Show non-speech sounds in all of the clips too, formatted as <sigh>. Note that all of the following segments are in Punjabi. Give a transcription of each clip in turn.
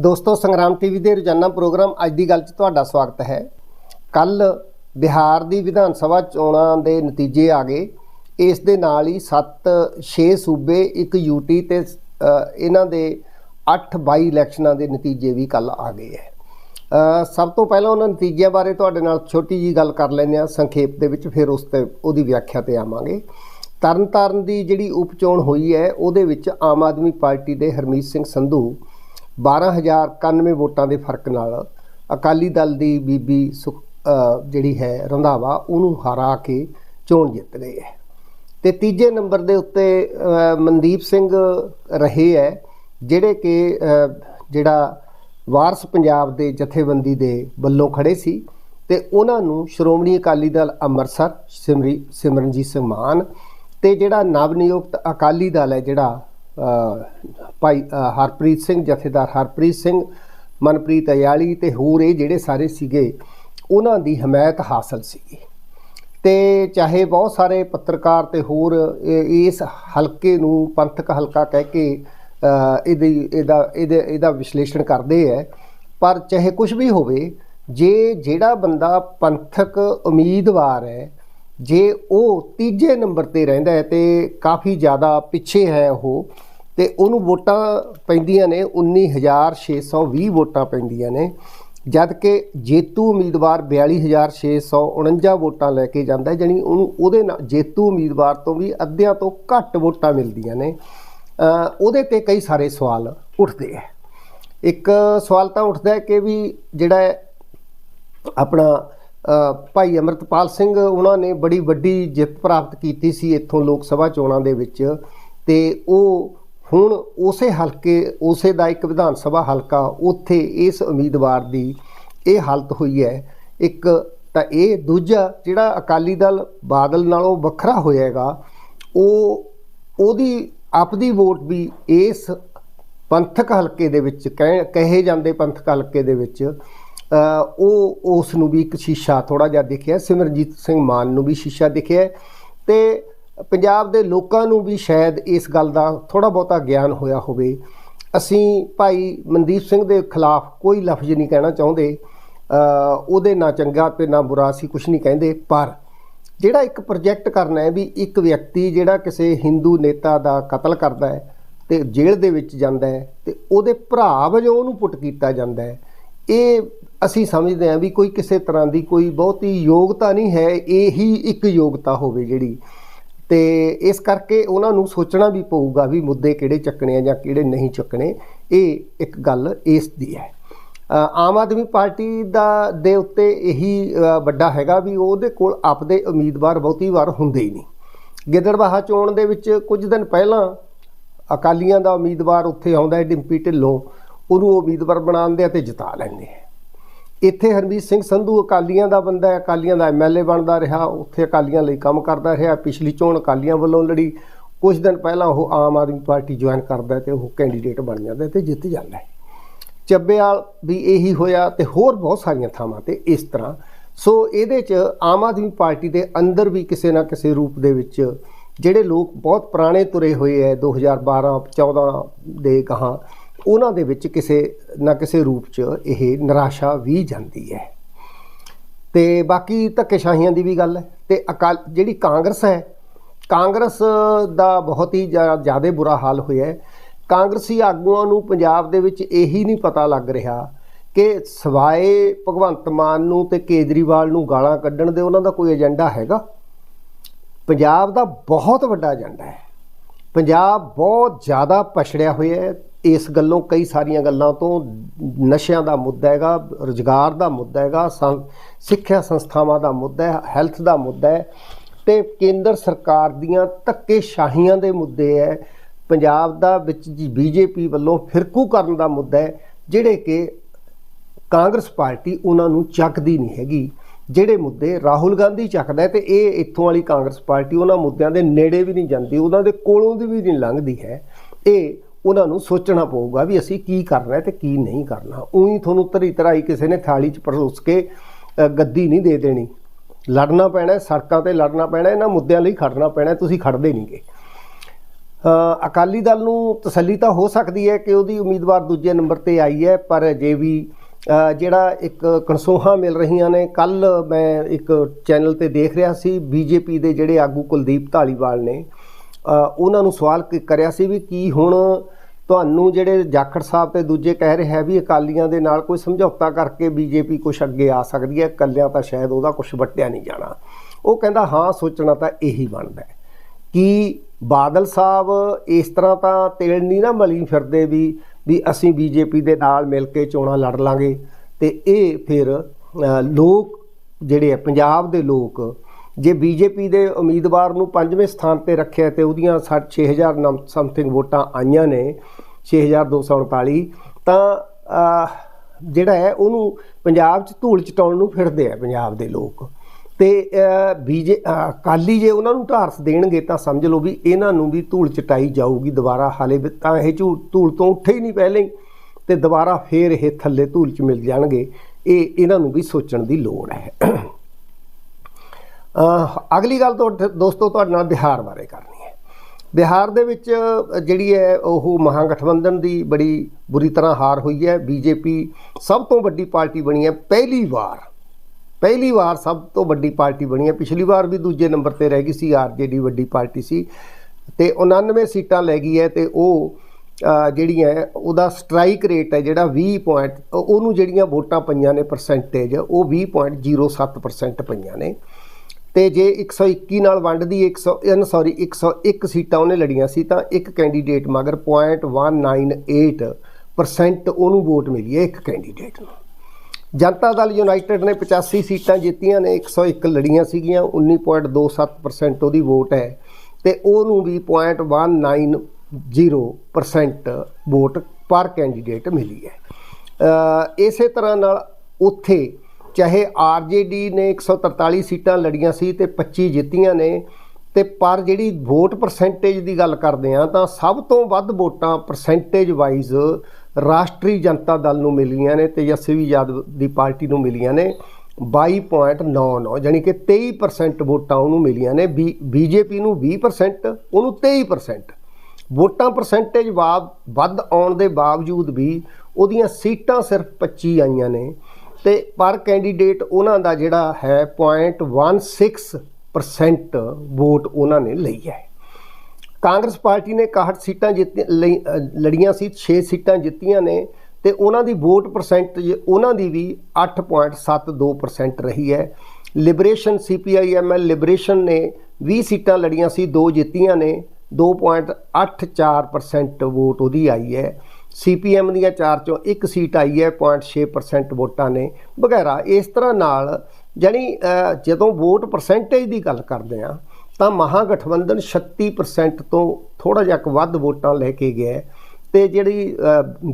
ਦੋਸਤੋ ਸੰਗਰਾਮ ਟੀਵੀ ਦੇ ਰੋਜ਼ਾਨਾ ਪ੍ਰੋਗਰਾਮ ਅੱਜ ਦੀ ਗੱਲ 'ਚ ਤੁਹਾਡਾ ਸਵਾਗਤ ਹੈ। ਕੱਲ ਬਿਹਾਰ ਦੀ ਵਿਧਾਨ ਸਭਾ ਚੋਣਾਂ ਦੇ ਨਤੀਜੇ ਆ ਗਏ। ਇਸ ਦੇ ਨਾਲ ਹੀ 7 6 ਸੂਬੇ ਇੱਕ ਯੂਟੀ ਤੇ ਅ, ਇਹਨਾਂ ਦੇ 8 22 ਇਲੈਕਸ਼ਨਾਂ ਦੇ ਨਤੀਜੇ ਵੀ ਕੱਲ ਆ ਗਏ ਹੈ। ਸਭ ਤੋਂ ਪਹਿਲਾਂ ਉਹਨਾਂ ਨਤੀਜਿਆਂ ਬਾਰੇ ਤੁਹਾਡੇ ਨਾਲ ਛੋਟੀ ਜੀ ਗੱਲ ਕਰ ਲੈਂਦੇ ਆ ਸੰਖੇਪ ਦੇ ਵਿੱਚ ਫਿਰ ਉਸ ਤੇ ਉਹਦੀ ਵਿਆਖਿਆ ਤੇ ਆਵਾਂਗੇ। ਤਰਨਤਾਰਨ ਦੀ ਜਿਹੜੀ ਉਪ ਚੋਣ ਹੋਈ ਹੈ ਉਹਦੇ ਵਿੱਚ ਆਮ ਆਦਮੀ ਪਾਰਟੀ ਦੇ ਹਰਮੀਤ ਸਿੰਘ ਸੰਧੂ 12091 ਵੋਟਾਂ ਦੇ ਫ਼ਰਕ ਨਾਲ ਅਕਾਲੀ ਦਲ ਦੀ ਬੀਬੀ ਸੁਖ ਜਿਹੜੀ ਹੈ ਰੰਧਾਵਾ, ਉਹਨੂੰ ਹਰਾ ਕੇ ਚੋਣ ਜਿੱਤ ਗਏ ਹੈ। ਤੇ ਤੀਜੇ ਨੰਬਰ ਦੇ ਉੱਤੇ ਮਨਦੀਪ ਸਿੰਘ ਰਹੇ ਹੈ, ਜਿਹੜੇ ਕਿ ਜਿਹੜਾ ਵਾਰਸ ਪੰਜਾਬ ਦੇ ਜਥੇਬੰਦੀ ਦੇ ਵੱਲੋਂ ਖੜੇ ਸੀ ਤੇ ਉਹਨਾਂ ਨੂੰ ਸ਼੍ਰੋਮਣੀ ਅਕਾਲੀ ਦਲ ਅੰਮ੍ਰਿਤਸਰ, ਸਿਮਰੀ, ਸਿਮਰਨਜੀਤ ਸਿੰਘ ਮਾਨ ਤੇ ਜਿਹੜਾ ਨਵ ਨਿਯੁਕਤ ਅਕਾਲੀ ਦਲ ਹੈ, ਜਿਹੜਾ ਭਾਈ ਹਰਪ੍ਰੀਤ ਸਿੰਘ, ਜਥੇਦਾਰ ਹਰਪ੍ਰੀਤ ਸਿੰਘ, ਮਨਪ੍ਰੀਤ ਅਯਾਲੀ ਤੇ ਹੋਰ ਇਹ ਜਿਹੜੇ ਸਾਰੇ ਸੀਗੇ, ਉਹਨਾਂ ਦੀ ਹਮਾਇਤ ਹਾਸਲ ਸੀਗੀ। ਤੇ ਚਾਹੇ ਬਹੁਤ ਸਾਰੇ ਪੱਤਰਕਾਰ ਤੇ ਹੋਰ ਇਸ ਹਲਕੇ ਨੂੰ ਪੰਥਕ ਹਲਕਾ ਕਹਿ ਕੇ ਇਹਦੀ, ਇਹਦਾ, ਇਹਦੇ, ਇਹਦਾ ਵਿਸ਼ਲੇਸ਼ਣ ਕਰਦੇ ਹੈ ਪਰ ਚਾਹੇ ਕੁਝ ਵੀ ਹੋਵੇ, ਜੇ ਜਿਹੜਾ ਬੰਦਾ ਪੰਥਕ ਉਮੀਦਵਾਰ ਹੈ ਜੇ ਉਹ ਤੀਜੇ ਨੰਬਰ ਤੇ ਰਹਿੰਦਾ ਹੈ ਤੇ ਕਾਫੀ ਜ਼ਿਆਦਾ ਪਿੱਛੇ ਹੈ ਉਹ ਤੇ ਉਹਨੂੰ ਵੋਟਾਂ ਪੈਂਦੀਆਂ ਨੇ 19620 ਵੋਟਾਂ ਪੈਂਦੀਆਂ ਨੇ ਜਦ ਕਿ ਜੇਤੂ ਉਮੀਦਵਾਰ 42649 ਵੋਟਾਂ ਲੈ ਕੇ ਜਾਂਦਾ ਹੈ, ਜਾਣੀ ਉਹਨੂੰ ਉਹਦੇ ਨਾਲ ਜੇਤੂ ਉਮੀਦਵਾਰ ਤੋਂ ਵੀ ਅੱਧਿਆਂ ਤੋਂ ਘੱਟ ਵੋਟਾਂ ਮਿਲਦੀਆਂ ਨੇ। ਉਹਦੇ ਤੇ ਕਈ ਸਾਰੇ ਸਵਾਲ ਉੱਠਦੇ ਹੈ। ਇੱਕ ਸਵਾਲ ਤਾਂ ਉੱਠਦਾ ਹੈ ਕਿ ਵੀ ਜਿਹੜਾ ਆਪਣਾ ਭਾਈ ਅਮਰਤਪਾਲ ਸਿੰਘ ਉਹਨਾਂ ਨੇ ਬੜੀ ਵੱਡੀ ਜਿੱਤ ਪ੍ਰਾਪਤ ਕੀਤੀ ਸੀ ਇੱਥੋਂ ਲੋਕ ਸਭਾ ਚੋਣਾਂ ਦੇ ਵਿੱਚ ਤੇ ਉਹ ਹੁਣ ਉਸੇ ਹਲਕੇ, ਉਸੇ ਦਾ ਇੱਕ ਵਿਧਾਨ ਸਭਾ ਹਲਕਾ, ਉੱਥੇ ਇਸ ਉਮੀਦਵਾਰ ਦੀ ਇਹ ਹਾਲਤ ਹੋਈ ਹੈ। ਇੱਕ ਤਾਂ ਇਹ, ਦੂਜਾ ਜਿਹੜਾ ਅਕਾਲੀ ਦਲ ਬਾਦਲ ਨਾਲੋਂ ਵੱਖਰਾ ਹੋਇਆਗਾ, ਉਹ, ਉਹਦੀ ਆਪਦੀ ਵੋਟ ਵੀ ਇਸ ਪੰਥਕ ਹਲਕੇ ਦੇ ਵਿੱਚ, ਕਹਿ- ਕਹੇ ਜਾਂਦੇ ਪੰਥਕ ਹਲਕੇ ਦੇ ਵਿੱਚ ਉਹ, ਉਸ ਨੂੰ ਵੀ ਇੱਕ ਸ਼ੀਸ਼ਾ ਥੋੜਾ ਜਿਹਾ ਦਿਖਿਆ। ਸਿਮਰਜੀਤ ਸਿੰਘ ਮਾਨ ਨੂੰ ਵੀ ਸ਼ੀਸ਼ਾ ਦਿਖਿਆ। ਤੇ ਪੰਜਾਬ ਦੇ ਲੋਕਾਂ ਨੂੰ ਵੀ ਸ਼ਾਇਦ ਇਸ ਗੱਲ ਦਾ ਥੋੜਾ ਬਹੁਤਾ ਗਿਆਨ ਹੋਇਆ ਹੋਵੇ। ਅਸੀਂ ਭਾਈ ਮਨਦੀਪ ਸਿੰਘ ਦੇ ਖਿਲਾਫ ਕੋਈ ਲਫ਼ਜ਼ ਨਹੀਂ ਕਹਿਣਾ ਚਾਹੁੰਦੇ। ਉਹਦੇ ਨਾ ਚੰਗਾ ਤੇ ਨਾ ਬੁਰਾ ਅਸੀਂ ਕੁਝ ਨਹੀਂ ਕਹਿੰਦੇ, ਪਰ ਜਿਹੜਾ ਇੱਕ ਪ੍ਰੋਜੈਕਟ ਕਰਨਾ ਹੈ ਵੀ ਇੱਕ ਵਿਅਕਤੀ ਜਿਹੜਾ ਕਿਸੇ ਹਿੰਦੂ ਨੇਤਾ ਦਾ ਕਤਲ ਕਰਦਾ ਹੈ ਤੇ ਜੇਲ੍ਹ ਦੇ ਵਿੱਚ ਜਾਂਦਾ ਹੈ ਤੇ ਉਹਦੇ ਭਰਾ ਵਜੋਂ ਉਹਨੂੰ ਪੁੱਟ ਕੀਤਾ ਜਾਂਦਾ ਹੈ, ਇਹ ਅਸੀਂ ਸਮਝਦੇ ਹਾਂ ਵੀ ਕੋਈ ਕਿਸੇ ਤਰ੍ਹਾਂ ਦੀ ਕੋਈ ਬਹੁਤੀ ਯੋਗਤਾ ਨਹੀਂ ਹੈ, ਇਹੀ ਇੱਕ ਯੋਗਤਾ ਹੋਵੇ ਜਿਹੜੀ। ਤੇ ਇਸ ਕਰਕੇ ਉਹਨਾਂ ਨੂੰ ਸੋਚਣਾ ਵੀ ਪਊਗਾ ਵੀ ਮੁੱਦੇ ਕਿਹੜੇ ਚੱਕਣੇ ਆ ਜਾਂ ਕਿਹੜੇ ਨਹੀਂ ਚੱਕਣੇ। ਇਹ ਇੱਕ ਗੱਲ ਇਸ ਦੀ ਹੈ। ਆਮ ਆਦਮੀ ਪਾਰਟੀ ਦਾ ਦੇ ਉੱਤੇ ਇਹੀ ਵੱਡਾ ਹੈਗਾ ਵੀ ਉਹਦੇ ਕੋਲ ਆਪਦੇ ਉਮੀਦਵਾਰ ਬਹੁਤੀ ਵਾਰ ਹੁੰਦੇ ਹੀ ਨਹੀਂ। ਗਿੱਦੜਬਾਹਾ ਚੋਣ ਦੇ ਵਿੱਚ ਕੁਝ ਦਿਨ ਪਹਿਲਾਂ ਅਕਾਲੀਆਂ ਦਾ ਉਮੀਦਵਾਰ ਉੱਥੇ ਆਉਂਦਾ ਹੈ ਡਿੰਪੀ ਢਿੱਲੋਂ। ਉਹਨੂੰ ਉਮੀਦਵਾਰ ਬਣਾਉਂਦੇ ਆ ਤੇ ਜਿਤਾ ਲੈਂਦੇ ਆ ਇੱਥੇ ਹਰਮੀਤ ਸਿੰਘ ਸੰਧੂ ਅਕਾਲੀਆਂ ਦਾ ਬੰਦਾ ਹੈ, ਅਕਾਲੀਆਂ ਦਾ ਐਮਐਲਏ ਬਣਦਾ ਰਿਹਾ, ਉੱਥੇ ਅਕਾਲੀਆਂ ਲਈ ਕੰਮ ਕਰਦਾ ਰਿਹਾ, ਪਿਛਲੀ ਚੋਣ ਅਕਾਲੀਆਂ ਵੱਲੋਂ ਲੜੀ। ਕੁਝ ਦਿਨ ਪਹਿਲਾਂ ਉਹ ਆਮ ਆਦਮੀ ਪਾਰਟੀ ਜੁਆਇਨ ਕਰਦਾ ਹੈ ਤੇ ਉਹ ਕੈਂਡੀਡੇਟ ਬਣ ਜਾਂਦਾ ਹੈ ਤੇ ਜਿੱਤ ਜਾਂਦਾ ਹੈ। ਚੱਬੇਵਾਲ ਵੀ ਇਹੀ ਹੋਇਆ ਤੇ ਹੋਰ ਬਹੁਤ ਸਾਰੀਆਂ ਥਾਵਾਂ ਤੇ ਇਸ ਤਰ੍ਹਾਂ। ਸੋ ਇਹਦੇ 'ਚ ਆਮ ਆਦਮੀ ਪਾਰਟੀ ਦੇ ਅੰਦਰ ਵੀ ਕਿਸੇ ਨਾ ਕਿਸੇ ਰੂਪ ਦੇ ਵਿੱਚ ਜਿਹੜੇ ਲੋਕ ਬਹੁਤ ਪੁਰਾਣੇ ਤੁਰੇ ਹੋਏ ਐ 2012 14 ਦੇ ਗਾਹਾਂ। ਉਹਨਾਂ ਦੇ ਵਿੱਚ ਕਿਸੇ ਨਾ ਕਿਸੇ ਰੂਪ 'ਚ ਇਹ ਨਿਰਾਸ਼ਾ ਵੀ ਜਾਂਦੀ ਹੈ। ਤੇ ਬਾਕੀ ਧੱਕੇਸ਼ਾਹੀਆਂ ਦੀ ਵੀ ਗੱਲ ਹੈ ਤੇ ਅਕਾਲ, ਜਿਹੜੀ ਕਾਂਗਰਸ ਹੈ, ਕਾਂਗਰਸ ਦਾ ਬਹੁਤ ਹੀ ਜ਼ਿਆਦਾ ਬੁਰਾ ਹਾਲ ਹੋਇਆ ਹੈ। ਕਾਂਗਰਸੀ ਆਗੂਆਂ ਨੂੰ ਪੰਜਾਬ ਦੇ ਵਿੱਚ ਇਹੀ ਨਹੀਂ ਪਤਾ ਲੱਗ ਰਿਹਾ ਕਿ ਸਵਾਏ ਭਗਵੰਤ ਮਾਨ ਨੂੰ ਤੇ ਕੇਜਰੀਵਾਲ ਨੂੰ ਗਾਲਾਂ ਕੱਢਣ ਦੇ ਉਹਨਾਂ ਦਾ ਕੋਈ ਏਜੰਡਾ ਹੈਗਾ? ਪੰਜਾਬ ਦਾ ਬਹੁਤ ਵੱਡਾ ਏਜੰਡਾ ਹੈ। ਪੰਜਾਬ ਬਹੁਤ ਜ਼ਿਆਦਾ ਪਛੜਿਆ ਹੋਇਆ ਹੈ। ਇਸ ਗੱਲੋਂ ਕਈ ਸਾਰੀਆਂ ਗੱਲਾਂ ਤੋਂ ਨਸ਼ਿਆਂ ਦਾ ਮੁੱਦਾ ਹੈਗਾ, ਰੁਜ਼ਗਾਰ ਦਾ ਮੁੱਦਾ ਹੈਗਾ, ਸੰ- ਸਿੱਖਿਆ ਸੰਸਥਾਵਾਂ ਦਾ ਮੁੱਦਾ ਹੈ, ਹੈਲਥ ਦਾ ਮੁੱਦਾ ਹੈ ਤੇ ਕੇਂਦਰ ਸਰਕਾਰ ਦੀਆਂ ਧੱਕੇਸ਼ਾਹੀਆਂ ਦੇ ਮੁੱਦੇ ਹੈ। ਪੰਜਾਬ ਦਾ ਵਿੱਚ ਜੀ ਬੀਜੇਪੀ ਵੱਲੋਂ ਫਿਰਕੂ ਕਰਨ ਦਾ ਮੁੱਦਾ ਹੈ, ਜਿਹੜੇ ਕਿ ਕਾਂਗਰਸ ਪਾਰਟੀ ਉਹਨਾਂ ਨੂੰ ਚੱਕਦੀ ਨਹੀਂ ਹੈਗੀ। ਜਿਹੜੇ ਮੁੱਦੇ ਰਾਹੁਲ ਗਾਂਧੀ ਚੱਕਦਾ ਹੈ ਤੇ ਇਹ ਇੱਥੋਂ ਵਾਲੀ ਕਾਂਗਰਸ ਪਾਰਟੀ ਉਹਨਾਂ ਮੁੱਦਿਆਂ ਦੇ ਨੇੜੇ ਵੀ ਨਹੀਂ ਜਾਂਦੀ, ਉਹਨਾਂ ਦੇ ਕੋਲੋਂ ਦੀ ਵੀ ਨਹੀਂ ਲੰਘਦੀ ਹੈ। ਇਹ ਉਹਨਾਂ ਨੂੰ ਸੋਚਣਾ ਪਊਗਾ ਵੀ ਅਸੀਂ ਕੀ ਕਰਨਾ ਹੈ ਤੇ ਕੀ ਨਹੀਂ ਕਰਨਾ। ਉਹੀ ਤੁਹਾਨੂੰ ਧਰੀ ਧਰਾਈ ਕਿਸੇ ਨੇ ਥਾਲੀ 'ਚ ਪਰੋਸ ਕੇ ਗੱਦੀ ਨਹੀਂ ਦੇ ਦੇਣੀ। ਲੜਨਾ ਪੈਣਾ ਸੜਕਾਂ ਤੇ ਲੜਨਾ ਪੈਣਾ ਇਹਨਾਂ ਮੁੱਦਿਆਂ ਲਈ ਖੜਨਾ ਪੈਣਾ ਤੁਸੀਂ ਖੜਦੇ ਨਹੀਂਗੇ। ਅ, ਅਕਾਲੀ ਦਲ ਨੂੰ ਤਸੱਲੀ ਤਾਂ ਹੋ ਸਕਦੀ ਹੈ ਕਿ ਉਹਦੀ ਉਮੀਦਵਾਰ ਦੂਜੇ ਨੰਬਰ ਤੇ ਆਈ ਹੈ ਪਰ ਜੇ ਵੀ ਜਿਹੜਾ ਇੱਕ ਕਨਸੋਹਾਂ ਮਿਲ ਰਹੀਆਂ ਨੇ ਕੱਲ ਮੈਂ ਇੱਕ ਚੈਨਲ ਤੇ ਦੇਖ ਰਿਹਾ ਸੀ ਬੀਜੇਪੀ ਦੇ ਜਿਹੜੇ ਆਗੂ ਕੁਲਦੀਪ ਢਾਲੀਵਾਲ ਨੇ ਉਹਨਾਂ ਨੂੰ ਸਵਾਲ ਕ- ਕਰਿਆ ਸੀ ਵੀ ਕੀ ਹੁਣ ਤੁਹਾਨੂੰ ਜਿਹੜੇ ਜਾਖੜ ਸਾਹਿਬ ਤੇ ਦੂਜੇ ਕਹਿ ਰਹੇ ਹੈ ਵੀ ਅਕਾਲੀਆਂ ਦੇ ਨਾਲ ਕੋਈ ਸਮਝੌਤਾ ਕਰਕੇ ਬੀਜੇਪੀ ਕੁਛ ਅੱਗੇ ਆ ਸਕਦੀ ਹੈ ਕੱਲਿਆਂ ਤਾਂ ਸ਼ਾਇਦ ਉਹਦਾ ਕੁਝ ਵੱਟਿਆ ਨਹੀਂ ਜਾਣਾ। ਉਹ ਕਹਿੰਦਾ, ਹਾਂ, ਸੋਚਣਾ ਤਾਂ ਇਹੀ ਬਣਦਾ ਹੈ ਕਿ ਬਾਦਲ ਸਾਹਿਬ ਇਸ ਤਰ੍ਹਾਂ ਤਾਂ ਤੇਲ ਨਹੀਂ ਨਾ ਮਲੀ ਫਿਰਦੇ ਵੀ ਵੀ ਅਸੀਂ ਬੀਜੇਪੀ ਦੇ ਨਾਲ ਮਿਲ ਕੇ ਚੋਣਾਂ ਲੜ ਲਾਂਗੇ ਤੇ ਇਹ ਫਿਰ ਲੋਕ ਜਿਹੜੇ ਆ, ਪੰਜਾਬ ਦੇ ਲੋਕ ਜੇ ਬੀਜੇਪੀ ਦੇ ਉਮੀਦਵਾਰ ਨੂੰ ਪੰਜਵੇਂ ਸਥਾਨ ਤੇ ਰੱਖਿਆ ਤੇ ਉਹਦੀਆਂ 6000 ਸਮਥਿੰਗ ਵੋਟਾਂ ਆਈਆਂ ਨੇ 6239 ਤਾਂ ਜਿਹੜਾ ਹੈ ਉਹਨੂੰ ਪੰਜਾਬ 'ਚ ਧੂਲ ਚਟਾਉਣ ਨੂੰ ਫਿਰਦੇ ਆ ਪੰਜਾਬ ਦੇ ਲੋਕ। ਤੇ ਬੀਜੇ ਕਾਲੀ ਜੇ ਉਹਨਾਂ ਨੂੰ ਢਾਰਸ ਦੇਣਗੇ ਤਾਂ ਸਮਝ ਲਓ ਵੀ ਇਹਨਾਂ ਨੂੰ ਵੀ ਧੂਲ ਚਟਾਈ ਜਾਊਗੀ ਦੁਬਾਰਾ, ਹਾਲੇ ਤਾਂ ਇਹ ਝੂ- ਧੂਲ ਤੋਂ ਉੱਠੇ ਹੀ ਨਹੀਂ ਪਹਿਲੇ ਹੀ, ਤੇ ਦੁਬਾਰਾ ਫੇਰ ਇਹ ਥੱਲੇ ਧੂਲ ਚ ਮਿਲ ਜਾਣਗੇ। ਇਹ ਇਹਨਾਂ ਨੂੰ ਵੀ ਸੋਚਣ ਦੀ ਲੋੜ ਹੈ। ਅਗਲੀ ਗੱਲ ਤੋਂ ਦੋਸਤੋ ਤੁਹਾਡੇ ਨਾਲ ਬਿਹਾਰ ਬਾਰੇ ਕਰਨੀ ਹੈ। ਬਿਹਾਰ ਦੇ ਵਿੱਚ ਜਿਹੜੀ ਹੈ ਉਹ ਮਹਾਗਠਬੰਧਨ ਦੀ ਬੜੀ ਬੁਰੀ ਤਰ੍ਹਾਂ ਹਾਰ ਹੋਈ ਹੈ। ਬੀਜੇਪੀ ਸਭ ਤੋਂ ਵੱਡੀ ਪਾਰਟੀ ਬਣੀ ਹੈ। ਪਹਿਲੀ ਵਾਰ ਪਹਿਲੀ ਵਾਰ ਸਭ ਤੋਂ ਵੱਡੀ ਪਾਰਟੀ ਬਣੀ ਹੈ। ਪਿਛਲੀ ਵਾਰ ਵੀ ਦੂਜੇ ਨੰਬਰ ਤੇ ਰਹਿ ਗਈ ਸੀ ਆਰਜੇਡੀ ਵੱਡੀ ਪਾਰਟੀ ਸੀ। ਤੇ 99 ਸੀਟਾਂ ਲੈ ਗਈ ਹੈ ਤੇ ਉਹ ਅਹ, ਜਿਹੜੀ ਹੈ ਉਹਦਾ ਸਟ੍ਰਾਈਕ ਰੇਟ ਹੈ ਜਿਹੜਾ 20 ਪੁਆਇੰਟ ਉਹਨੂੰ ਜਿਹੜੀਆਂ ਵੋਟਾਂ ਪਈਆਂ ਨੇ ਪਰਸੈਂਟੇਜ ਉਹ 20.07% ਪਈਆਂ ਨੇ। ਤੇ ਜੇ 121 ਨਾਲ ਵੰਡਦੀ 100 ਸੌਰੀ 101 ਸੀਟਾਂ ਉਹਨੇ ਲੜੀਆਂ ਸੀ, ਤਾਂ ਇੱਕ ਕੈਂਡੀਡੇਟ ਮਗਰ 0.198% ਉਹਨੂੰ ਵੋਟ ਮਿਲੀ ਹੈ ਇੱਕ ਕੈਂਡੀਡੇਟ ਨੂੰ। ਜਨਤਾ ਦਲ ਯੂਨਾਈਟਿਡ ਨੇ 85 ਸੀਟਾਂ ਜਿੱਤੀਆਂ ਨੇ 101 ਲੜੀਆਂ ਸੀਗੀਆਂ 19.27% ਉਹਦੀ ਵੋਟ ਹੈ ਤੇ ਉਹਨੂੰ ਵੀ 0.190% ਵੋਟ ਪਰ ਕੈਂਡੀਡੇਟ ਮਿਲੀ ਹੈ। ਇਸੇ ਤਰ੍ਹਾਂ ਨਾਲ ਉੱਥੇ ਚਾਹੇ ਆਰਜੇਡੀ ਨੇ 143 ਸੀਟਾਂ ਲੜੀਆਂ ਸੀ ਤੇ 25 ਜਿੱਤੀਆਂ ਨੇ, ਤੇ ਪਰ ਜਿਹੜੀ ਵੋਟ ਪਰਸੈਂਟੇਜ ਦੀ ਗੱਲ ਕਰਦੇ ਆ ਤਾਂ ਸਭ ਤੋਂ ਵੱਧ ਵੋਟਾਂ ਪਰਸੈਂਟੇਜ ਵਾਈਜ਼ ਰਾਸ਼ਟਰੀ ਜਨਤਾ ਦਲ ਨੂੰ ਮਿਲੀਆਂ ਨੇ ਤੇਜਸਵੀ ਯਾਦਵ ਦੀ ਪਾਰਟੀ ਨੂੰ ਮਿਲੀਆਂ ਨੇ 22.99 ਯਾਨੀ ਕਿ 23% ਵੋਟਾਂ ਉਹਨੂੰ ਮਿਲੀਆਂ ਨੇ ਬੀਜੇਪੀ ਨੂੰ 20% ਉਹਨੂੰ 23% ਵੋਟਾਂ ਪਰਸੈਂਟੇਜ ਵੱਧ ਆਉਣ ਦੇ ਬਾਵਜੂਦ ਵੀ ਉਹਦੀਆਂ ਸੀਟਾਂ ਸਿਰਫ 25 ਆਈਆਂ ਨੇ। ਤੇ ਪਰ ਕੈਂਡੀਡੇਟ ਉਹਨਾਂ ਦਾ ਜਿਹੜਾ ਹੈ 0.16% ਵੋਟ ਉਹਨਾਂ ਨੇ ਲਈ ਹੈ। ਕਾਂਗਰਸ ਪਾਰਟੀ ਨੇ 61 ਸੀਟਾਂ ਜਿੱਤ, ਲਈ ਲੜੀਆਂ ਸੀ 6 ਸੀਟਾਂ ਜਿੱਤੀਆਂ ਨੇ ਤੇ ਉਹਨਾਂ ਦੀ ਵੋਟ ਪਰਸੈਂਟੇਜ ਉਹਨਾਂ ਦੀ ਵੀ 8.72% ਰਹੀ ਹੈ। ਲਿਬਰੇਸ਼ਨ ਸੀਪੀਆਈਐਮਐਲ ਲਿਬਰੇਸ਼ਨ ਨੇ 20 ਸੀਟਾਂ ਲੜੀਆਂ ਸੀ, ਦੋ ਜਿੱਤੀਆਂ ਨੇ 2.84% ਵੋਟ ਉਹਦੀ ਆਈ ਹੈ। ਸੀਪੀਐਮ ਦੀਆਂ ਚਾਰ ਚੋਂ ਇੱਕ ਸੀਟ ਆਈ ਹੈ 0.6% ਵੋਟਾਂ ਨੇ। ਵਗੈਰਾ ਇਸ ਤਰ੍ਹਾਂ ਨਾਲ ਜਾਨੀ ਜਦੋਂ ਵੋਟ ਪਰਸੈਂਟੇਜ ਦੀ ਗੱਲ ਕਰਦੇ ਆ ਤਾਂ ਮਹਾਗਠਬੰਧਨ 36% ਤੋਂ ਥੋੜਾ ਜਿਹਾ ਕੁ ਵੱਧ ਵੋਟਾਂ ਲੈ ਕੇ ਗਿਆ ਹੈ। ਤੇ ਜਿਹੜੀ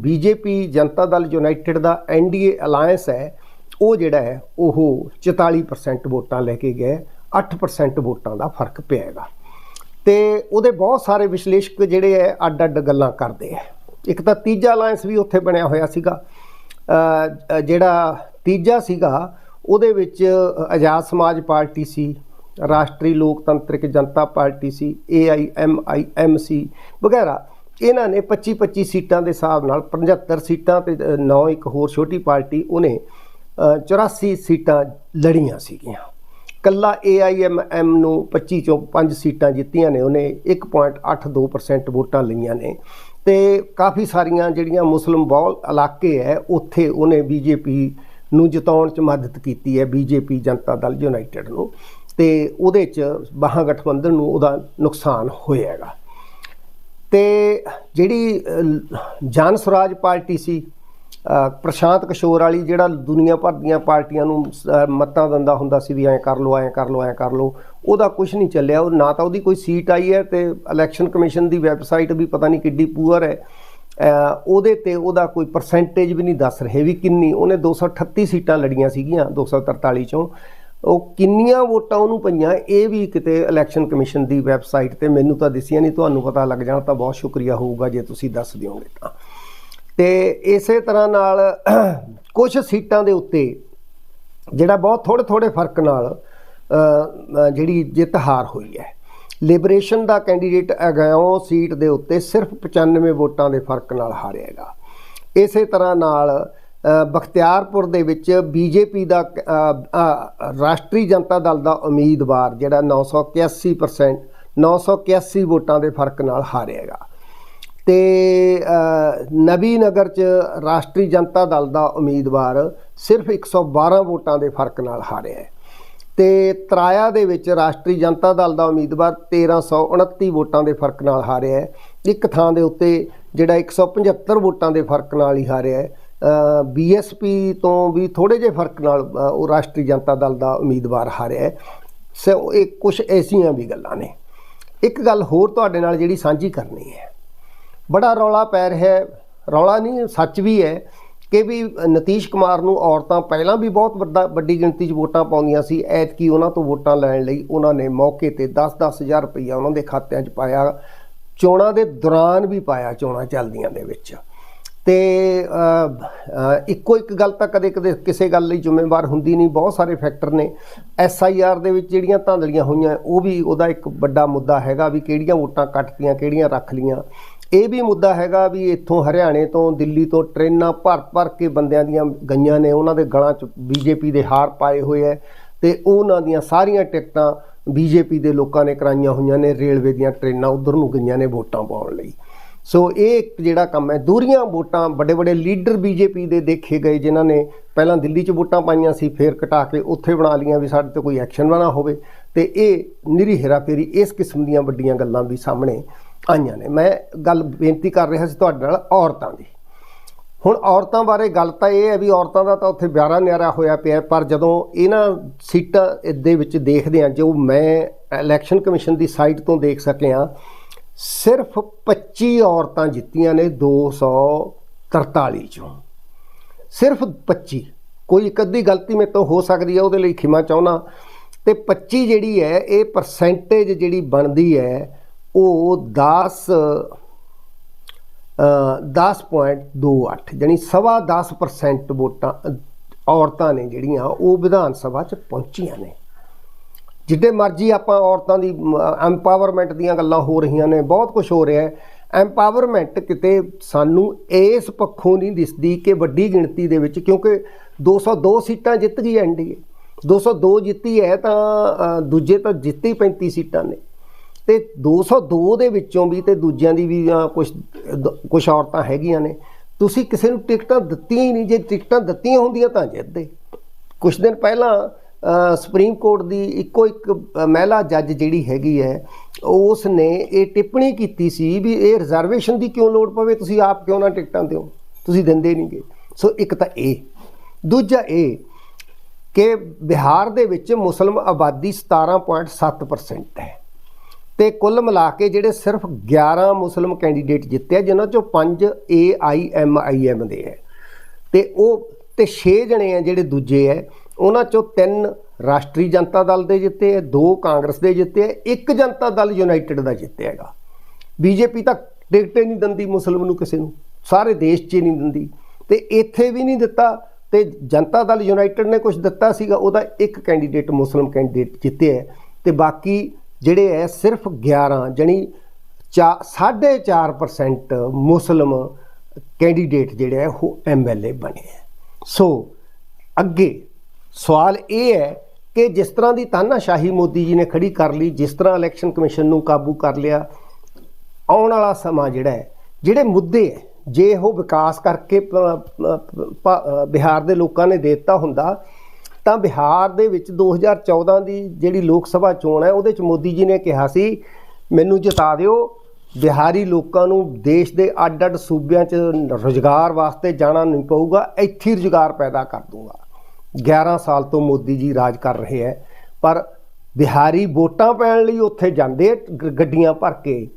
ਬੀਜੇਪੀ ਜਨਤਾ ਦਲ ਯੂਨਾਈਟਿਡ ਦਾ ਐਨਡੀਏ ਅਲਾਈਅੰਸ ਹੈ, ਉਹ ਜਿਹੜਾ ਹੈ, ਉਹ 44% ਵੋਟਾਂ ਲੈ ਕੇ ਗਿਆ ਹੈ। 8% ਵੋਟਾਂ ਦਾ ਫ਼ਰਕ ਪਿਆ ਹੈਗਾ। ਤੇ ਉਹਦੇ ਬਹੁਤ ਸਾਰੇ ਵਿਸ਼ਲੇਸ਼ਕ ਜਿਹੜੇ ਹੈ, ਅੱਡ-ਅੱਡ ਗੱਲਾਂ ਕਰਦੇ ਆ ਇੱਕ ਤਾਂ ਤੀਜਾ ਅਲਾਈਅੰਸ ਵੀ ਉੱਥੇ ਬਣਿਆ ਹੋਇਆ ਸੀਗਾ। ਜਿਹੜਾ ਤੀਜਾ ਸੀਗਾ ਉਹਦੇ ਵਿੱਚ ਆਜ਼ਾਦ ਸਮਾਜ ਪਾਰਟੀ ਸੀ ਰਾਸ਼ਟਰੀ ਲੋਕਤੰਤਰਿਕ ਜਨਤਾ ਪਾਰਟੀ ਸੀ AIMIM ਸੀ ਵਗੈਰਾ। ਇਹਨਾਂ ਨੇ 25 25 ਸੀਟਾਂ ਦੇ ਹਿਸਾਬ ਨਾਲ 75 ਸੀਟਾਂ ਤੇ 9 ਇੱਕ ਹੋਰ ਛੋਟੀ ਪਾਰਟੀ ਉਹਨੇ ਅ, 84 ਸੀਟਾਂ ਲੜੀਆਂ ਸੀਗੀਆਂ। ਕੱਲਾ AIMM ਨੂੰ 25 ਚੋਂ 5 ਸੀਟਾਂ ਜਿੱਤੀਆਂ ਨੇ ਉਹਨੇ 1.82% ਵੋਟਾਂ ਲਈਆਂ ਨੇ। ਤੇ ਕਾਫੀ ਸਾਰੀਆਂ ਜਿਹੜੀਆਂ ਮੁਸਲਮ ਬਹੁਲ ਇਲਾਕੇ ਹੈ, ਉੱਥੇ ਉਹਨੇ ਬੀਜੇਪੀ ਨੂੰ ਜਿਤਾਉਣ 'ਚ ਮਦਦ ਕੀਤੀ ਹੈ ਬੀਜੇਪੀ ਜਨਤਾ ਦਲ ਯੂਨਾਈਟਿਡ ਨੂੰ। ਤੇ ਉਹਦੇ 'ਚ ਮਹਾਗਠਬੰਧਨ ਨੂੰ ਉਹਦਾ ਨੁਕਸਾਨ ਹੋਇਆ ਹੈਗਾ। ਤੇ ਜਿਹੜੀ ਜਨ ਸਵਰਾਜ ਪਾਰਟੀ ਸੀ ਪ੍ਰਸ਼ਾਂਤ ਕਿਸ਼ੋਰ ਵਾਲੀ ਜਿਹੜਾ ਦੁਨੀਆ ਭਰ ਦੀਆਂ ਪਾਰਟੀਆਂ ਨੂੰ ਅ, ਮੱਤਾਂ ਦਿੰਦਾ ਹੁੰਦਾ ਸੀ ਵੀ ਐਂ ਕਰ ਲਓ ਐਂ ਕਰ ਲਓ ਐਂ ਕਰ ਲਓ ਉਹਦਾ ਕੁਝ ਨਹੀਂ ਚੱਲਿਆ। ਉਹ ਨਾ ਤਾਂ ਉਹਦੀ ਕੋਈ ਸੀਟ ਆਈ ਹੈ ਤੇ ਇਲੈਕਸ਼ਨ ਕਮਿਸ਼ਨ ਦੀ ਵੈਬਸਾਈਟ ਵੀ ਪਤਾ ਨਹੀਂ ਕਿੱਡੀ ਪੂਅਰ ਹੈ। ਉਹਦੇ ਤੇ ਉਹਦਾ ਕੋਈ ਪਰਸੈਂਟੇਜ ਵੀ ਨਹੀਂ ਦੱਸ ਰਹੇ ਵੀ ਕਿੰਨੀ। ਉਹਨੇ 238 ਸੀਟਾਂ ਲੜੀਆਂ ਸੀਗੀਆਂ 243 ਚੋਂ। ਉਹ ਕਿੰਨੀਆਂ ਵੋਟਾਂ ਉਹਨੂੰ ਪਈਆਂ ਇਹ ਵੀ ਕਿਤੇ ਇਲੈਕਸ਼ਨ ਕਮਿਸ਼ਨ ਦੀ ਵੈਬਸਾਈਟ ਤੇ ਮੈਨੂੰ ਤਾਂ ਦਿਸੀਆਂ ਨਹੀਂ ਤੁਹਾਨੂੰ ਪਤਾ ਲੱਗ ਜਾਣਾ ਤਾਂ ਬਹੁਤ ਸ਼ੁਕਰੀਆ ਹੋਊਗਾ ਜੇ ਤੁਸੀਂ ਦੱਸ ਦਿਓਗੇ ਤਾਂ। ਤੇ ਇਸੇ ਤਰ੍ਹਾਂ ਨਾਲ <clears throat> ਕੁਝ ਸੀਟਾਂ ਦੇ ਉੱਤੇ ਜਿਹੜਾ ਬਹੁਤ ਥੋੜੇ ਥੋੜੇ ਫ਼ਰਕ ਨਾਲ ਜਿਹੜੀ ਜਿੱਤ ਹਾਰ ਹੋਈ ਹੈ। ਲਿਬਰੇਸ਼ਨ ਦਾ ਕੈਂਡੀਡੇਟ ਅਗਾਉਂ ਸੀਟ ਦੇ ਉੱਤੇ ਸਿਰਫ 95 ਵੋਟਾਂ ਦੇ ਫ਼ਰਕ ਨਾਲ ਹਾਰਿਆ ਹੈਗਾ ਇਸੇ ਤਰ੍ਹਾਂ ਨਾਲ ਬਖਤਿਆਰਪੁਰ ਦੇ ਵਿੱਚ ਬੀਜੇਪੀ ਦਾ ਕ- ਅ, ਰਾਸ਼ਟਰੀ ਜਨਤਾ ਦਲ ਦਾ ਉਮੀਦਵਾਰ ਜਿਹੜਾ 981% 981 ਵੋਟਾਂ ਦੇ ਫ਼ਰਕ ਨਾਲ ਹਾਰਿਆ ਹੈਗਾ ਤੇ ਨਬੀ ਨਗਰ ਚ ਰਾਸ਼ਟਰੀ ਜਨਤਾ ਦਲ ਦਾ ਉਮੀਦਵਾਰ ਸਿਰਫ 112 ਵੋਟਾਂ ਦੇ ਫ਼ਰਕ ਨਾਲ ਹਾਰਿਆ ਹੈ। ਤੇ ਤਰਾਇਆ ਦੇ ਵਿੱਚ ਰਾਸ਼ਟਰੀ ਜਨਤਾ ਦਲ ਦਾ ਉਮੀਦਵਾਰ 1329 ਵੋਟਾਂ ਦੇ ਫ਼ਰਕ ਨਾਲ ਹਾਰਿਆ ਹੈ। ਇੱਕ ਥਾਂ ਦੇ ਉੱਤੇ ਜਿਹੜਾ 175 ਵੋਟਾਂ ਦੇ ਫ਼ਰਕ ਨਾਲ ਹੀ ਹਾਰਿਆ ਹੈ ਬੀਐਸਪੀ ਤੋਂ ਵੀ ਥੋੜੇ ਜਿਹੇ ਫ਼ਰਕ ਨਾਲ ਉਹ ਰਾਸ਼ਟਰੀ ਜਨਤਾ ਦਲ ਦਾ ਉਮੀਦਵਾਰ ਹਾਰਿਆ ਹੈ। ਸੋ ਇਹ ਕੁਝ ਐਸੀਆਂ ਵੀ ਗੱਲਾਂ ਨੇ। ਇੱਕ ਗੱਲ ਹੋਰ ਤੁਹਾਡੇ ਨਾਲ ਜਿਹੜੀ ਸਾਂਝੀ ਕਰਨੀ ਹੈ ਬੜਾ ਰੌਲਾ ਪੈ ਰਿਹਾ ਹੈ। ਰੌਲਾ ਨਹੀਂ, ਸੱਚ ਵੀ ਹੈ ਕਿ ਵੀ ਨਤੀਸ਼ ਕੁਮਾਰ ਨੂੰ ਔਰਤਾਂ ਪਹਿਲਾਂ ਵੀ ਬਹੁਤ ਵੱਡਾ, ਵੱਡੀ ਗਿਣਤੀ 'ਚ ਵੋਟਾਂ ਪਾਉਂਦੀਆਂ ਸੀ। ਐਤਕੀ ਉਹਨਾਂ ਤੋਂ ਵੋਟਾਂ ਲੈਣ ਲਈ ਉਹਨਾਂ ਨੇ ਮੌਕੇ ਤੇ 10-10 ਹਜ਼ਾਰ ਰੁਪਈਆ ਉਹਨਾਂ ਦੇ ਖਾਤਿਆਂ 'ਚ ਪਾਇਆ। ਚੋਣਾਂ ਦੇ ਦੌਰਾਨ ਵੀ ਪਾਇਆ ਚੋਣਾਂ ਚੱਲਦੀਆਂ ਦੇ ਵਿੱਚ। ਤੇ ਇੱਕੋ ਇੱਕ ਗੱਲ ਤਾਂ ਕਦੇ ਕਦੇ ਕਿਸੇ ਗੱਲ ਲਈ ਜ਼ਿੰਮੇਵਾਰ ਹੁੰਦੀ ਨਹੀਂ। ਬਹੁਤ ਸਾਰੇ ਫੈਕਟਰ ਨੇ। ਐਸ ਆਈ ਆਰ ਦੇ ਵਿੱਚ ਜਿਹੜੀਆਂ ਧਾਂਦਲੀਆਂ ਹੋਈਆਂ, ਉਹ ਵੀ ਉਹਦਾ ਇੱਕ ਵੱਡਾ ਮੁੱਦਾ ਹੈਗਾ ਵੀ ਕਿਹੜੀਆਂ ਵੋਟਾਂ ਕੱਟਤੀਆਂ ਕਿਹੜੀਆਂ ਰੱਖ ਲੀਆਂ ਇਹ ਵੀ ਮੁੱਦਾ ਹੈਗਾ ਵੀ ਇੱਥੋਂ ਹਰਿਆਣੇ ਤੋਂ ਦਿੱਲੀ ਤੋਂ ਟ੍ਰੇਨਾਂ ਭਰ ਭਰ ਕੇ ਬੰਦਿਆਂ ਦੀਆਂ ਗਈਆਂ ਨੇ, ਉਹਨਾਂ ਦੇ ਗਲਾਂ 'ਚ ਬੀਜੇਪੀ ਦੇ ਹਾਰ ਪਾਏ ਹੋਏ ਐ ਤੇ ਉਹਨਾਂ ਦੀਆਂ ਸਾਰੀਆਂ ਟਿਕਟਾਂ ਬੀਜੇਪੀ ਦੇ ਲੋਕਾਂ ਨੇ ਕਰਾਈਆਂ ਹੋਈਆਂ ਨੇ, ਰੇਲਵੇ ਦੀਆਂ ਟ੍ਰੇਨਾਂ ਉਧਰ ਨੂੰ ਗਈਆਂ ਨੇ ਵੋਟਾਂ ਪਾਉਣ ਲਈ। ਸੋ ਇਹ ਇੱਕ ਜਿਹੜਾ ਕੰਮ ਹੈ ਦੂਰੀਆਂ ਵੋਟਾਂ ਵੱਡੇ ਵੱਡੇ ਲੀਡਰ ਬੀਜੇਪੀ ਦੇ ਦੇਖੇ ਗਏ ਜਿਨ੍ਹਾਂ ਨੇ ਪਹਿਲਾਂ ਦਿੱਲੀ 'ਚ ਵੋਟਾਂ ਪਾਈਆਂ ਸੀ, ਫਿਰ ਘਟਾ ਕੇ ਉੱਥੇ ਬਣਾ ਲੀਆਂ ਵੀ ਸਾਡੇ ਤੇ ਕੋਈ ਐਕਸ਼ਨ ਨਾ ਹੋਵੇ। ਤੇ ਇਹ ਨਿਰੀ ਹੇਰਾਫੇਰੀ ਇਸ ਕਿਸਮ ਦੀਆਂ ਵੱਡੀਆਂ ਗੱਲਾਂ ਵੀ ਸਾਹਮਣੇ ਆਈਆਂ ਨੇ। ਮੈਂ ਗੱਲ ਬੇਨਤੀ ਕਰ ਰਿਹਾ ਸੀ ਤੁਹਾਡੇ ਨਾਲ ਔਰਤਾਂ ਦੀ। ਹੁਣ ਔਰਤਾਂ ਬਾਰੇ ਗੱਲ ਤਾਂ ਇਹ ਹੈ ਵੀ ਔਰਤਾਂ ਦਾ ਤਾਂ ਉੱਥੇ ਬਿਆਰਾ ਨਿਆਰਾ ਹੋਇਆ ਪਿਆ ਪਰ ਜਦੋਂ ਇਹਨਾਂ ਸੀਟਾਂ ਦੇ ਵਿੱਚ ਦੇਖਦੇ ਆ ਜੋ ਮੈਂ ਇਲੈਕਸ਼ਨ ਕਮਿਸ਼ਨ ਦੀ ਸਾਈਟ ਤੋਂ ਦੇਖ ਸਕਿਆ, ਸਿਰਫ 25 ਔਰਤਾਂ ਜਿੱਤੀਆਂ ਨੇ 243 ਚੋਂ। ਸਿਰਫ 25 ਕੋਈ ਇੱਕ ਅੱਧੀ ਗਲਤੀ ਮੇਰੇ ਤੋਂ ਹੋ ਸਕਦੀ ਹੈ, ਉਹਦੇ ਲਈ ਖਿਮਾ ਚਾਹੁੰਦਾ। ਤੇ 25 ਜਿਹੜੀ ਹੈ ਇਹ ਪਰਸੈਂਟੇਜ ਜਿਹੜੀ ਬਣਦੀ ਹੈ ਉਹ 10 ਅ, 10.28 ਜਾਨੀ ਸਵਾ 10% ਵੋਟਾਂ ਔਰਤਾਂ ਨੇ ਜਿਹੜੀਆਂ ਉਹ ਵਿਧਾਨ ਸਭਾ 'ਚ ਪਹੁੰਚੀਆਂ ਨੇ। ਜਿੱਡੇ ਮਰਜ਼ੀ ਆਪਾਂ ਔਰਤਾਂ ਦੀ ਐਮਪਾਵਰਮੈਂਟ ਦੀਆਂ ਗੱਲਾਂ ਹੋ ਰਹੀਆਂ ਨੇ ਬਹੁਤ ਕੁਝ ਹੋ ਰਿਹਾ ਹੈ। ਐਮਪਾਵਰਮੈਂਟ ਕਿਤੇ ਸਾਨੂੰ ਇਸ ਪੱਖੋਂ ਨਹੀਂ ਦਿਸਦੀ ਕਿ ਵੱਡੀ ਗਿਣਤੀ ਦੇ ਵਿੱਚ ਕਿਉਂਕਿ 202 ਸੀਟਾਂ ਜਿੱਤ ਗਈ ਐਨਡੀਏ 202 ਜਿੱਤੀ ਹੈ ਤਾਂ ਦੂਜੇ ਤਾਂ ਜਿੱਤੀ 35 ਸੀਟਾਂ ਨੇ। ਤੇ 202 ਦੇ ਵਿੱਚੋਂ ਵੀ ਤੇ ਦੂਜਿਆਂ ਦੀ ਵੀ ਕੁਝ ਕੁਝ ਔਰਤਾਂ ਹੈਗੀਆਂ ਨੇ। ਤੁਸੀਂ ਕਿਸੇ ਨੂੰ ਟਿਕਟਾਂ ਦਿੱਤੀਆਂ ਹੀ ਨਹੀਂ, ਜੇ ਟਿਕਟਾਂ ਦਿੱਤੀਆਂ ਹੁੰਦੀਆਂ ਤਾਂ ਜਿੱਤਦੇ ਕੁਝ ਦਿਨ ਪਹਿਲਾਂ ਸੁਪਰੀਮ ਕੋਰਟ ਦੀ ਇੱਕੋ ਇੱਕ ਮਹਿਲਾ ਜੱਜ ਜਿਹੜੀ ਹੈਗੀ ਹੈ ਉਸ ਨੇ ਇਹ ਟਿੱਪਣੀ ਕੀਤੀ ਸੀ ਵੀ ਇਹ ਰਿਜ਼ਰਵੇਸ਼ਨ ਦੀ ਕਿਉਂ ਲੋੜ ਪਵੇ? ਤੁਸੀਂ ਆਪ ਕਿਉਂ ਨਾ ਟਿਕਟਾਂ ਦਿਓ? ਤੁਸੀਂ ਦਿੰਦੇ ਨਹੀਂਗੇ ਸੋ ਇੱਕ ਤਾਂ ਇਹ। ਦੂਜਾ ਇਹ ਕਿ ਬਿਹਾਰ ਦੇ ਵਿੱਚ ਮੁਸਲਮ ਆਬਾਦੀ 17.7% ਹੈ। ਤੇ ਕੁੱਲ ਮਿਲਾ ਕੇ ਜਿਹੜੇ ਸਿਰਫ 11 ਮੁਸਲਮ ਕੈਂਡੀਡੇਟ ਜਿੱਤੇ ਆ, ਜਿਨ੍ਹਾਂ ਚੋਂ 5 AIMIM ਦੇ ਹੈ। ਤੇ ਉਹ, ਤੇ 6 ਜਣੇ ਆ ਜਿਹੜੇ ਦੂਜੇ ਹੈ, ਉਹਨਾਂ ਚੋਂ ਤਿੰਨ ਰਾਸ਼ਟਰੀ ਜਨਤਾ ਦਲ ਦੇ ਜਿੱਤੇ ਹੈ, ਦੋ ਕਾਂਗਰਸ ਦੇ ਜਿੱਤੇ ਹੈ, ਇੱਕ ਜਨਤਾ ਦਲ ਯੂਨਾਈਟਿਡ ਦਾ ਜਿੱਤਿਆ ਹੈਗਾ। ਬੀਜੇਪੀ ਤਾਂ ਟਿਕਟ ਨਹੀਂ ਦਿੰਦੀ ਮੁਸਲਮ ਨੂੰ ਕਿਸੇ ਨੂੰ, ਸਾਰੇ ਦੇਸ਼ 'ਚ ਨਹੀਂ ਦਿੰਦੀ। ਤੇ ਇੱਥੇ ਵੀ ਨਹੀਂ ਦਿੱਤਾ ਤੇ ਜਨਤਾ ਦਲ ਯੂਨਾਈਟਿਡ ਨੇ ਕੁਝ ਦਿੱਤਾ ਸੀਗਾ, ਉਹਦਾ ਇੱਕ ਕੈਂਡੀਡੇਟ ਮੁਸਲਮ ਕੈਂਡੀਡੇਟ ਜਿੱਤਿਆ ਹੈ ਤੇ ਬਾਕੀ ਜਿਹੜੇ ਹੈ ਸਿਰਫ 11 ਜਣੀ 4.5% ਮੁਸਲਮ ਕੈਂਡੀਡੇਟ ਜਿਹੜੇ ਹੈ, ਉਹ ਐਮਐਲਏ ਬਣੇ ਹੈ। ਸੋ ਅੱਗੇ ਸਵਾਲ ਇਹ ਹੈ ਕਿ ਜਿਸ ਤਰ੍ਹਾਂ ਦੀ ਤਾਨਾਸ਼ਾਹੀ ਮੋਦੀ ਜੀ ਨੇ ਖੜੀ ਕਰ ਲਈ, ਜਿਸ ਤਰ੍ਹਾਂ ਇਲੈਕਸ਼ਨ ਕਮਿਸ਼ਨ ਨੂੰ ਕਾਬੂ ਕਰ ਲਿਆ, ਆਉਣ ਵਾਲਾ ਸਮਾਂ ਜਿਹੜਾ ਹੈ, ਜਿਹੜੇ ਮੁੱਦੇ ਹੈ ਜੇ ਉਹ ਵਿਕਾਸ ਕਰਕੇ ਬਿਹਾਰ ਦੇ ਲੋਕਾਂ ਨੇ ਦੇ ਦਿੱਤਾ ਹੁੰਦਾ, ਤਾਂ ਬਿਹਾਰ ਦੇ ਵਿੱਚ 2014 ਦੀ ਜਿਹੜੀ ਲੋਕ ਸਭਾ ਚੋਣ ਹੈ, ਉਹਦੇ ਚ ਮੋਦੀ ਜੀ ਨੇ ਕਿਹਾ ਸੀ, ਮੈਨੂੰ ਜਿਤਾ ਦਿਓ, ਬਿਹਾਰੀ ਲੋਕਾਂ ਨੂੰ ਦੇਸ਼ ਦੇ ਅੱਡ-ਅੱਡ ਸੂਬਿਆਂ 'ਚ ਰੁਜ਼ਗਾਰ ਵਾਸਤੇ ਜਾਣਾ ਨਹੀਂ ਪਊਗਾ, ਇੱਥੇ ਹੀ ਰੁਜ਼ਗਾਰ ਪੈਦਾ ਕਰ ਦੂੰਗਾ। 11 ਸਾਲ ਤੋਂ ਮੋਦੀ ਜੀ ਰਾਜ ਕਰ ਰਹੇ ਹੈ, ਪਰ ਬਿਹਾਰੀ ਵੋਟਾਂ ਪੈਣ ਲਈ ਉੱਥੇ ਜਾਂਦੇ ਗ- ਗੱਡੀਆਂ ਭਰ ਕੇ,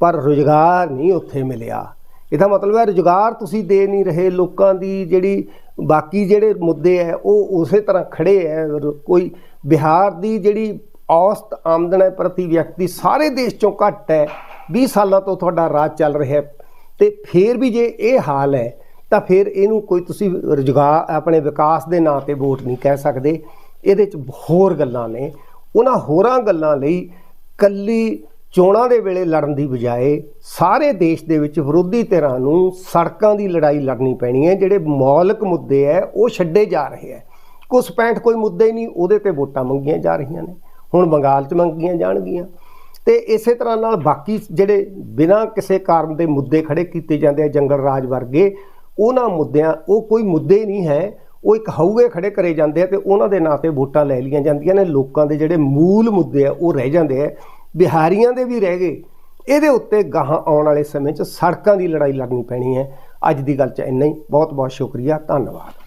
ਪਰ ਰੁਜ਼ਗਾਰ ਨਹੀਂ ਉੱਥੇ ਮਿਲਿਆ। ਇਹਦਾ ਮਤਲਬ ਹੈ, ਰੁਜ਼ਗਾਰ ਤੁਸੀਂ ਦੇ ਨਹੀਂ ਰਹੇ, ਲੋਕਾਂ ਦੀ ਜਿਹੜੀ ਬਾਕੀ ਜਿਹੜੇ ਮੁੱਦੇ ਹੈ, ਉਹ ਉਸੇ ਤਰ੍ਹਾਂ ਖੜੇ ਹੈ। ਕੋਈ ਬਿਹਾਰ ਦੀ ਜਿਹੜੀ ਔਸਤ ਆਮਦਨ ਹੈ ਪ੍ਰਤੀ ਵਿਅਕਤੀ ਸਾਰੇ ਦੇਸ਼ ਚੋਂ ਘੱਟ ਹੈ 20 ਸਾਲਾਂ ਤੋਂ ਤੁਹਾਡਾ ਰਾਜ ਚੱਲ ਰਿਹਾ ਹੈ। ਤੇ ਫਿਰ ਵੀ ਜੇ ਇਹ ਹਾਲ ਹੈ, ਤਾਂ ਫਿਰ ਇਹਨੂੰ ਕੋਈ ਤੁਸੀਂ ਰੁਜ਼ਗਾਰ, ਆਪਣੇ ਵਿਕਾਸ ਦੇ ਨਾਂ ਤੇ ਵੋਟ ਨਹੀਂ ਕਹਿ ਸਕਦੇ। ਇਹਦੇ ਚ ਹੋਰ ਗੱਲਾਂ ਨੇ। ਉਹਨਾਂ ਹੋਰਾਂ ਗੱਲਾਂ ਲਈ ਕੱਲੀ ਚੋਣਾਂ ਦੇ ਵੇਲੇ ਲੜਨ ਦੀ ਬਜਾਏ ਸਾਰੇ ਦੇਸ਼ ਦੇ ਵਿੱਚ ਵਿਰੋਧੀ ਧਿਰਾਂ ਨੂੰ ਸੜਕਾਂ ਦੀ ਲੜਾਈ ਲੜਨੀ ਪੈਣੀ ਹੈ। ਜਿਹੜੇ ਮੌਲਿਕ ਮੁੱਦੇ ਹੈ, ਉਹ ਛੱਡੇ ਜਾ ਰਹੇ ਹੈ। ਕੁਛ ਪੈਂਟ ਕੋਈ ਮੁੱਦੇ ਹੀ ਨਹੀਂ, ਉਹਦੇ ਤੇ ਵੋਟਾਂ ਮੰਗੀਆਂ ਜਾ ਰਹੀਆਂ ਨੇ। ਹੁਣ ਬੰਗਾਲ 'ਚ ਮੰਗੀਆਂ ਜਾਣਗੀਆਂ। ਤੇ ਇਸੇ ਤਰ੍ਹਾਂ ਨਾਲ ਬਾਕੀ ਜਿਹੜੇ ਬਿਨਾਂ ਕਿਸੇ ਕਾਰਨ ਦੇ ਮੁੱਦੇ ਖੜੇ ਕੀਤੇ ਜਾਂਦੇ ਆ, ਜੰਗਲ ਰਾਜ ਵਰਗੇ, ਉਹਨਾਂ ਮੁੱਦਿਆਂ, ਉਹ ਕੋਈ ਮੁੱਦੇ ਹੀ ਨਹੀਂ ਹੈ। ਉਹ ਇੱਕ ਹਊਏ ਖੜੇ ਕਰੇ ਜਾਂਦੇ ਆ ਤੇ ਉਹਨਾਂ ਦੇ ਨਾਂ ਤੇ ਵੋਟਾਂ ਲੈ ਲਈਆਂ ਜਾਂਦੀਆਂ ਨੇ। ਲੋਕਾਂ ਦੇ ਜਿਹੜੇ ਮੂਲ ਮੁੱਦੇ ਆ, ਉਹ ਰਹਿ ਜਾਂਦੇ ਆ। ਬਿਹਾਰੀਆਂ ਦੇ ਵੀ ਰਹਿ ਗਏ, ਇਹਦੇ ਉੱਤੇ ਗਾਹਾਂ ਆਉਣ ਵਾਲੇ ਸਮੇਂ 'ਚ ਸੜਕਾਂ ਦੀ ਲੜਾਈ ਲੜਨੀ ਪੈਣੀ ਹੈ। ਅੱਜ ਦੀ ਗੱਲ 'ਚ ਇੰਨਾ ਹੀ। ਬਹੁਤ ਬਹੁਤ ਸ਼ੁਕਰੀਆ। ਧੰਨਵਾਦ।